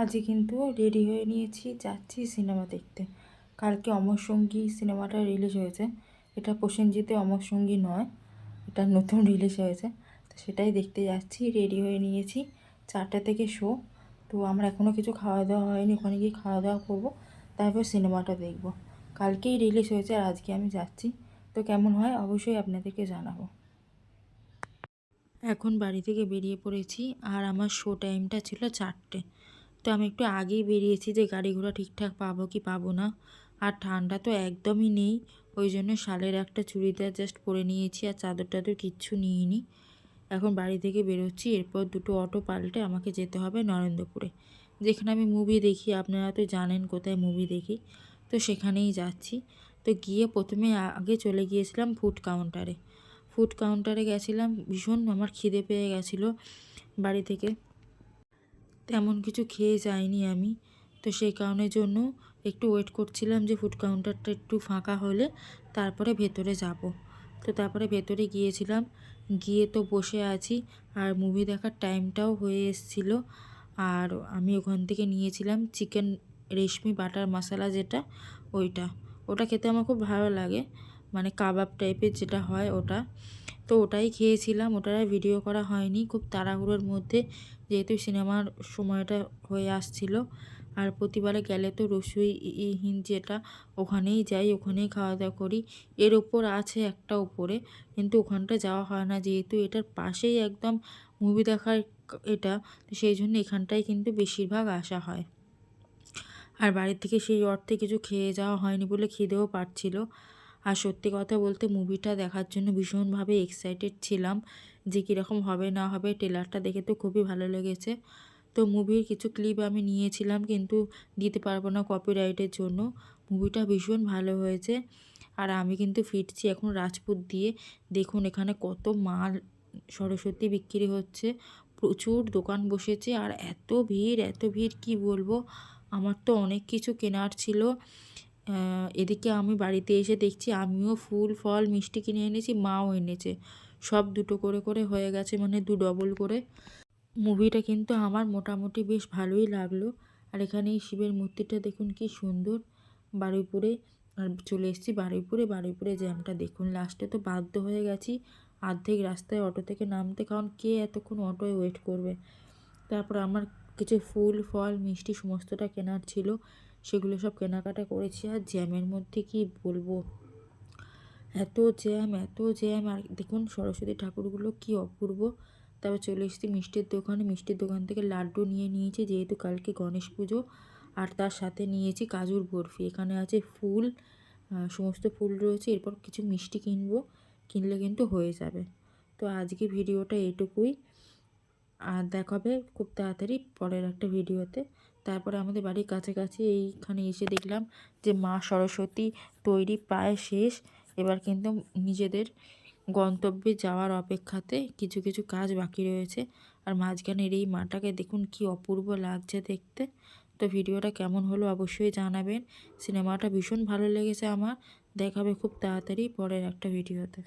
আজকে কিন্তু রেডি হয়ে নিয়েছি, যাচ্ছি সিনেমা দেখতে। কালকে অমর সঙ্গী সিনেমাটা রিলিজ হয়েছে। এটা প্রসেনজিতে অমর সঙ্গী নয়, এটা নতুন রিলিজ হয়েছে। তো সেটাই দেখতে যাচ্ছি, রেডি হয়ে নিয়েছি। চারটে থেকে শো, তো আমরা এখনও কিছু খাওয়া দাওয়া হয়নি, ওখানে গিয়ে খাওয়া দাওয়া করব, তারপর সিনেমাটা দেখব। কালকেই রিলিজ হয়েছে আর আজকে আমি যাচ্ছি। তো কেমন হয় অবশ্যই আপনাদেরকে জানাব। এখন বাড়ি থেকে বেরিয়ে পড়েছি আর আমার শো টাইমটা ছিল চারটে। তো আমি একটু আগেই বেরিয়েছি যে গাড়ি ঘোড়া ঠিকঠাক পাবো কি পাবো না। আর ঠান্ডা তো একদমই নেই, ওই জন্য শালের একটা চুড়িদার জাস্ট পরে নিয়েছি আর চাদর টাদর কিচ্ছু নিইনি। এখন বাড়ি থেকে বেরোচ্ছি, এরপর দুটো অটো পাল্টে আমাকে যেতে হবে নরেন্দ্রপুরে। যেখানে আমি মুভি দেখি, আপনারা তো জানেন কোথায় মুভি দেখি, তো সেখানেই যাচ্ছি। তো গিয়ে প্রথমে আগে চলে গিয়েছিলাম ফুড কাউন্টারে ফুড কাউন্টারে গেছিলাম, ভীষণ আমার খিদে পেয়ে গেছিল বাড়ি থেকে। তেমন কিছু খেয়ে যাইনি আমি। তো সেই কারণের জন্য একটু ওয়েট করছিলাম যে ফুড কাউন্টারটা একটু ফাঁকা হলে তারপরে ভেতরে যাব। তো তারপরে ভেতরে গিয়েছিলাম, গিয়ে তো বসে আছি আর মুভি দেখার টাইমটাও হয়ে এসেছিল। আর আমি ওখান থেকে নিয়েছিলাম চিকেন রেশমি বাটার মশলা যেটা, ওইটা। ওটা খেতে আমার খুব ভালো লাগে। মানে কাবাব টাইপের যেটা হয় ওটা। তো ওটাই খেয়েছিলাম, ওটার ভিডিও করা হয়নি খুব তাড়াহুড়োর মধ্যে, যেহেতু সিনেমার সময়টা হয়ে আসছিল। আর প্রতিবারে গেলে তো রসুইহীন যেটা, ওখানেই যাই, ওখানেই খাওয়া দাওয়া করি। এর ওপর আছে একটা ওপরে কিন্তু ওখানটা যাওয়া হয় না, যেহেতু এটার পাশেই একদম মুভি দেখার এটা সেই জন্য এখানটায় কিন্তু বেশিরভাগ আসা হয়। আর বাড়ির থেকে সেই অর্থে কিছু খেয়ে যাওয়া হয়নি বলে খিদেও পাচ্ছিল। আর সত্যি কথা বলতে মুভিটা দেখার জন্য ভীষণভাবে এক্সাইটেড ছিলাম যে কীরকম হবে, না হবে ট্রেলারটা দেখে তো খুবই ভালো লেগেছে। তো মুভির কিছু ক্লিপ আমি নিয়েছিলাম কিন্তু দিতে পারব না কপিরাইটের জন্য। মুভিটা ভীষণ ভালো হয়েছে। আর আমি কিন্তু ফিরছি এখন রাজপুত দিয়ে। দেখুন এখানে কত মাল সরস্বতী বিক্রি হচ্ছে। প্রচুর দোকান বসেছে আর এত ভিড় এত ভিড় কি বলব? আমার তো অনেক কিছু কেনার ছিল। এদিকে আমি বাড়িতে এসে দেখছি আমিও ফুল, ফল, মিষ্টি কিনে এনেছি, মাও এনেছে। সব দুটো করে করে হয়ে গেছে মানে দু ডবল করে। মুভিটা কিন্তু আমার মোটামুটি বেশ ভালোই লাগল। আর এখানে এই শিবের মূর্তিটা দেখুন কি সুন্দর। বারুইপুরে, আর চলে এসেছি বারুইপুরে। বারুইপুরে জ্যামটা দেখুন লাস্টে তো বাধ্য হয়ে গেছি। অর্ধেক রাস্তায় অটো থেকে নামতে, কারণ কে এতক্ষণ অটোয় ওয়েট করবে? তারপর আমার কিছু ফুল, ফল, মিষ্টি সমস্তটা কেনার ছিল। সেগুলো সব কেনাকাটা করেছি। আর জ্যামের মধ্যে কি বলব? এত জ্যাম এত জ্যাম। আর দেখুন সরস্বতী ঠাকুরগুলো কি অপূর্ব। তারপর চলে এসেছি মিষ্টির দোকানে। মিষ্টির দোকান থেকে লাড্ডু নিয়ে নিয়েছি, যেহেতু কালকে গণেশ পুজো। আর তার সাথে নিয়েছি কাজুর বরফি। এখানে আছে ফুল সমস্ত ফুল রয়েছে। এরপর কিছু মিষ্টি কিনবো। কিনলে কিন্তু হয়ে যাবে। তো আজকে ভিডিওটা এইটুকুই আর দেখাবে খুব তাড়াতাড়ি পরের একটা ভিডিওতে। তারপরে আমাদের বাড়ির কাছাকাছি এইখানে এসে দেখলাম যে মা সরস্বতী তৈরি প্রায় শেষ। এবার কিন্তু নিজেদের গন্তব্যে যাওয়ার অপেক্ষাতে কিছু কিছু কাজ বাকি রয়েছে। আর মাঝখানের এই মাটাকে দেখুন কি অপূর্ব লাগছে দেখতে। তো ভিডিওটা কেমন হলো অবশ্যই জানাবেন। সিনেমাটা ভীষণ ভালো লেগেছে আমার। দেখাবে খুব তাড়াতাড়ি পরের একটা ভিডিওতে।